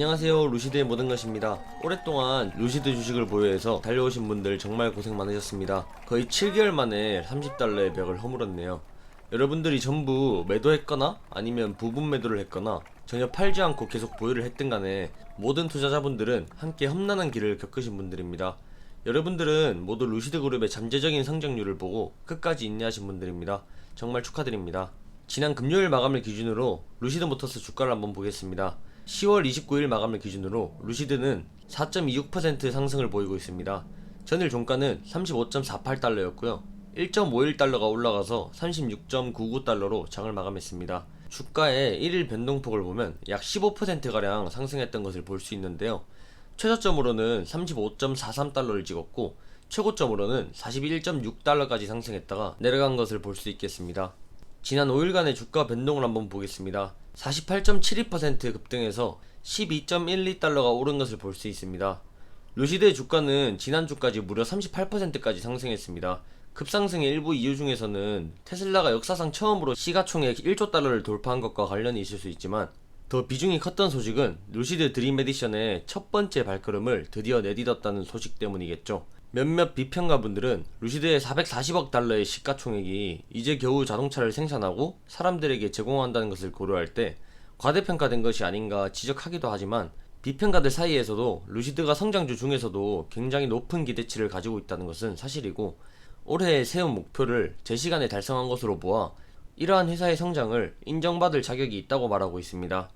안녕하세요. 루시드의 모든 것입니다. 오랫동안 루시드 주식을 보유해서 달려오신 분들 정말 고생 많으셨습니다. 거의 7개월 만에 30달러의 벽을 허물었네요. 여러분들이 전부 매도했거나 아니면 부분 매도를 했거나 전혀 팔지 않고 계속 보유를 했든 간에 모든 투자자분들은 함께 험난한 길을 겪으신 분들입니다. 여러분들은 모두 루시드 그룹의 잠재적인 성장률을 보고 끝까지 인내하신 분들입니다. 정말 축하드립니다. 지난 금요일 마감일 기준으로 루시드 모터스 주가를 한번 보겠습니다. 10월 29일 마감일 기준으로 루시드는 4.26% 상승을 보이고 있습니다. 전일 종가는 35.48달러였고요. 1.51달러가 올라가서 36.99달러로 장을 마감했습니다. 주가의 1일 변동폭을 보면 약 15%가량 상승했던 것을 볼 수 있는데요. 최저점으로는 35.43달러를 찍었고 최고점으로는 41.6달러까지 상승했다가 내려간 것을 볼 수 있겠습니다. 지난 5일간의 주가 변동을 한번 보겠습니다. 48.72% 급등해서 12.12달러가 오른 것을 볼 수 있습니다. 루시드의 주가는 지난주까지 무려 38%까지 상승했습니다. 급상승의 일부 이유 중에서는 테슬라가 역사상 처음으로 시가총액 1조 달러를 돌파한 것과 관련이 있을 수 있지만 더 비중이 컸던 소식은 루시드 드림 에디션의 첫 번째 발걸음을 드디어 내딛었다는 소식 때문이겠죠. 몇몇 비평가분들은 루시드의 440억 달러의 시가총액이 이제 겨우 자동차를 생산하고 사람들에게 제공한다는 것을 고려할 때 과대평가된 것이 아닌가 지적하기도 하지만 비평가들 사이에서도 루시드가 성장주 중에서도 굉장히 높은 기대치를 가지고 있다는 것은 사실이고 올해 세운 목표를 제 시간에 달성한 것으로 보아 이러한 회사의 성장을 인정받을 자격이 있다고 말하고 있습니다.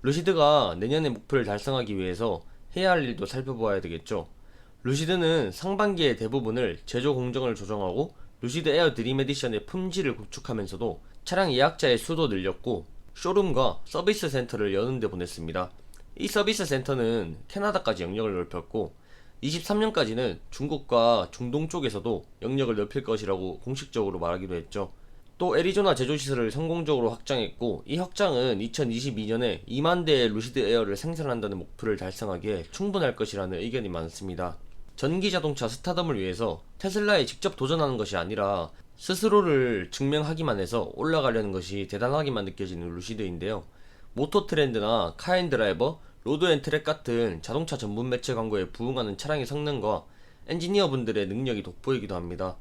루시드가 내년의 목표를 달성하기 위해서 해야 할 일도 살펴보아야 되겠죠. 루시드는 상반기의 대부분을 제조 공정을 조정하고 루시드 에어 드림 에디션의 품질을 구축하면서도 차량 예약자의 수도 늘렸고 쇼룸과 서비스 센터를 여는 데 보냈습니다. 이 서비스 센터는 캐나다까지 영역을 넓혔고 23년까지는 중국과 중동 쪽에서도 영역을 넓힐 것이라고 공식적으로 말하기도 했죠. 또 애리조나 제조시설을 성공적으로 확장했고 이 확장은 2022년에 2만 대의 루시드 에어를 생산한다는 목표를 달성하기에 충분할 것이라는 의견이 많습니다. 전기 자동차 스타덤을 위해서 테슬라에 직접 도전하는 것이 아니라 스스로를 증명하기만 해서 올라가려는 것이 대단하기만 느껴지는 루시드인데요. 모토 트렌드나 카엔드라이버, 로드 앤 트랙 같은 자동차 전문 매체 광고에 부응하는 차량의 성능과 엔지니어 분들의 능력이 돋보이기도 합니다.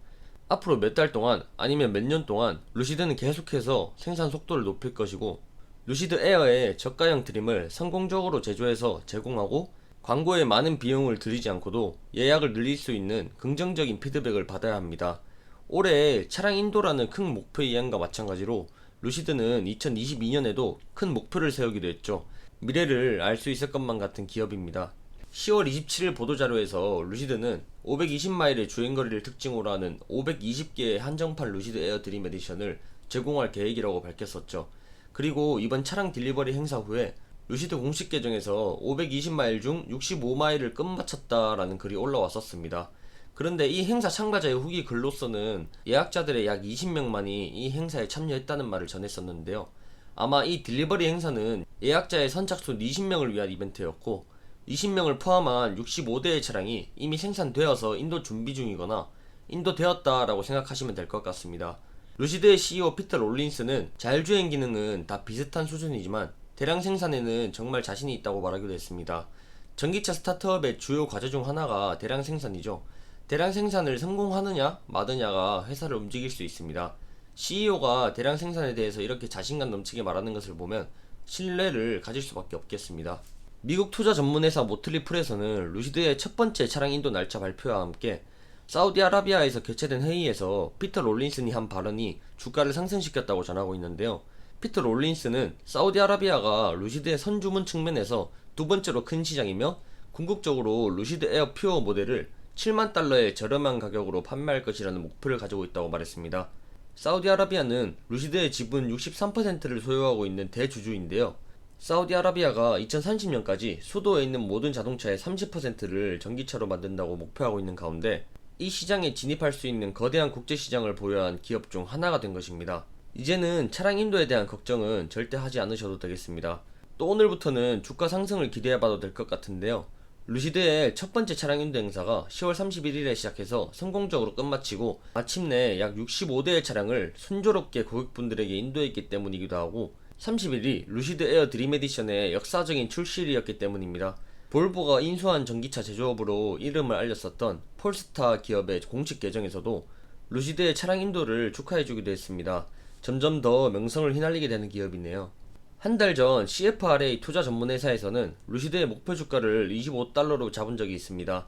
앞으로 몇 달 동안 아니면 몇 년 동안 루시드는 계속해서 생산 속도를 높일 것이고 루시드 에어의 저가형 드림을 성공적으로 제조해서 제공하고 광고에 많은 비용을 들이지 않고도 예약을 늘릴 수 있는 긍정적인 피드백을 받아야 합니다. 올해 차량 인도라는 큰 목표 이행과 마찬가지로 루시드는 2022년에도 큰 목표를 세우기도 했죠. 미래를 알 수 있을 것만 같은 기업입니다. 10월 27일 보도자료에서 루시드는 520마일의 주행거리를 특징으로 하는 520개의 한정판 루시드 에어 드림 에디션을 제공할 계획이라고 밝혔었죠. 그리고 이번 차량 딜리버리 행사 후에 루시드 공식 계정에서 520마일 중 65마일을 끝마쳤다라는 글이 올라왔었습니다. 그런데 이 행사 참가자의 후기 글로서는 예약자들의 약 20명만이 이 행사에 참여했다는 말을 전했었는데요. 아마 이 딜리버리 행사는 예약자의 선착순 20명을 위한 이벤트였고 20명을 포함한 65대의 차량이 이미 생산되어서 인도 준비 중이거나 인도되었다라고 생각하시면 될 것 같습니다. 루시드의 CEO 피터 롤린스는 자율주행 기능은 다 비슷한 수준이지만 대량 생산에는 정말 자신이 있다고 말하기도 했습니다. 전기차 스타트업의 주요 과제 중 하나가 대량 생산이죠. 대량 생산을 성공하느냐 마느냐가 회사를 움직일 수 있습니다. CEO가 대량 생산에 대해서 이렇게 자신감 넘치게 말하는 것을 보면 신뢰를 가질 수밖에 없겠습니다. 미국 투자 전문회사 모틀리 풀에서는 루시드의 첫 번째 차량 인도 날짜 발표와 함께 사우디아라비아에서 개최된 회의에서 피터 롤린슨이 한 발언이 주가를 상승시켰다고 전하고 있는데요. 피터 롤린스는 사우디아라비아가 루시드의 선주문 측면에서 두 번째로 큰 시장이며 궁극적으로 루시드 에어 퓨어 모델을 7만 달러의 저렴한 가격으로 판매할 것이라는 목표를 가지고 있다고 말했습니다. 사우디아라비아는 루시드의 지분 63%를 소유하고 있는 대주주인데요. 사우디아라비아가 2030년까지 수도에 있는 모든 자동차의 30%를 전기차로 만든다고 목표하고 있는 가운데 이 시장에 진입할 수 있는 거대한 국제 시장을 보유한 기업 중 하나가 된 것입니다. 이제는 차량 인도에 대한 걱정은 절대 하지 않으셔도 되겠습니다. 또 오늘부터는 주가 상승을 기대해 봐도 될 것 같은데요. 루시드의 첫 번째 차량 인도 행사가 10월 31일에 시작해서 성공적으로 끝마치고 마침내 약 65대의 차량을 순조롭게 고객분들에게 인도했기 때문이기도 하고 30일이 루시드 에어 드림 에디션의 역사적인 출시일이었기 때문입니다. 볼보가 인수한 전기차 제조업으로 이름을 알렸었던 폴스타 기업의 공식 계정에서도 루시드의 차량 인도를 축하해주기도 했습니다. 점점 더 명성을 휘날리게 되는 기업이네요. 한 달 전 CFRA 투자 전문 회사에서는 루시드의 목표 주가를 25달러로 잡은 적이 있습니다.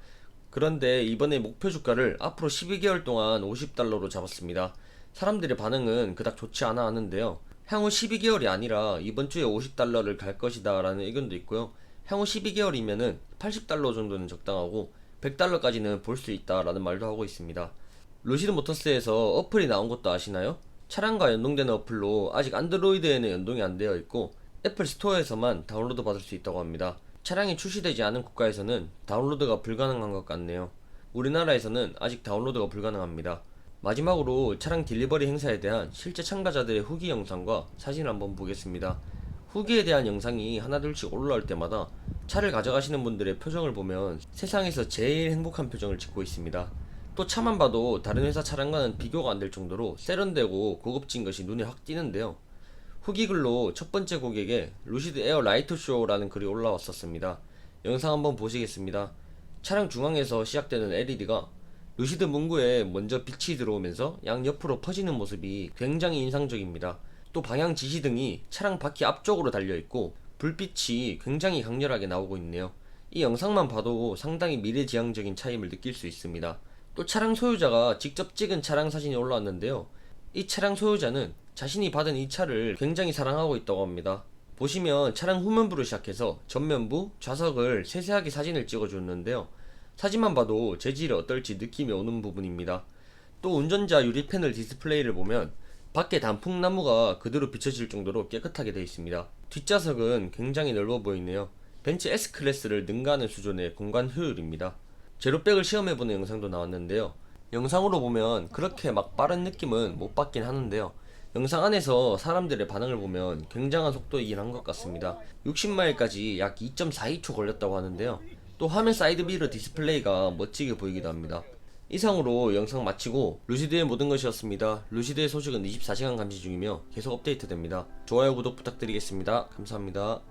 그런데 이번에 목표 주가를 앞으로 12개월 동안 50달러로 잡았습니다. 사람들의 반응은 그닥 좋지 않아 하는데요. 향후 12개월이 아니라 이번 주에 50달러를 갈 것이다 라는 의견도 있고요. 향후 12개월이면은 80달러 정도는 적당하고 100달러까지는 볼 수 있다 라는 말도 하고 있습니다. 루시드 모터스에서 어플이 나온 것도 아시나요? 차량과 연동되는 어플로 아직 안드로이드에는 연동이 안 되어 있고 애플 스토어에서만 다운로드 받을 수 있다고 합니다. 차량이 출시되지 않은 국가에서는 다운로드가 불가능한 것 같네요. 우리나라에서는 아직 다운로드가 불가능합니다. 마지막으로 차량 딜리버리 행사에 대한 실제 참가자들의 후기 영상과 사진을 한번 보겠습니다. 후기에 대한 영상이 하나둘씩 올라올 때마다 차를 가져가시는 분들의 표정을 보면 세상에서 제일 행복한 표정을 짓고 있습니다. 또 차만 봐도 다른 회사 차량과는 비교가 안 될 정도로 세련되고 고급진 것이 눈에 확 띄는데요. 후기 글로 첫 번째 고객에 루시드 에어 라이트 쇼라는 글이 올라왔었습니다. 영상 한번 보시겠습니다. 차량 중앙에서 시작되는 LED가 루시드 문구에 먼저 빛이 들어오면서 양 옆으로 퍼지는 모습이 굉장히 인상적입니다. 또 방향 지시등이 차량 바퀴 앞쪽으로 달려 있고 불빛이 굉장히 강렬하게 나오고 있네요. 이 영상만 봐도 상당히 미래지향적인 차임을 느낄 수 있습니다. 또 차량 소유자가 직접 찍은 차량 사진이 올라왔는데요. 이 차량 소유자는 자신이 받은 이 차를 굉장히 사랑하고 있다고 합니다. 보시면 차량 후면부를 시작해서 전면부, 좌석을 세세하게 사진을 찍어줬는데요. 사진만 봐도 재질이 어떨지 느낌이 오는 부분입니다. 또 운전자 유리 패널 디스플레이를 보면 밖에 단풍나무가 그대로 비춰질 정도로 깨끗하게 되어 있습니다. 뒷좌석은 굉장히 넓어 보이네요. 벤츠 S클래스를 능가하는 수준의 공간 효율입니다. 제로백을 시험해보는 영상도 나왔는데요. 영상으로 보면 그렇게 막 빠른 느낌은 못 받긴 하는데요. 영상 안에서 사람들의 반응을 보면 굉장한 속도이긴 한 것 같습니다. 60마일까지 약 2.42초 걸렸다고 하는데요. 또 화면 사이드 미러 디스플레이가 멋지게 보이기도 합니다. 이상으로 영상 마치고 루시드의 모든 것이었습니다. 루시드의 소식은 24시간 감시 중이며 계속 업데이트됩니다. 좋아요 구독 부탁드리겠습니다. 감사합니다.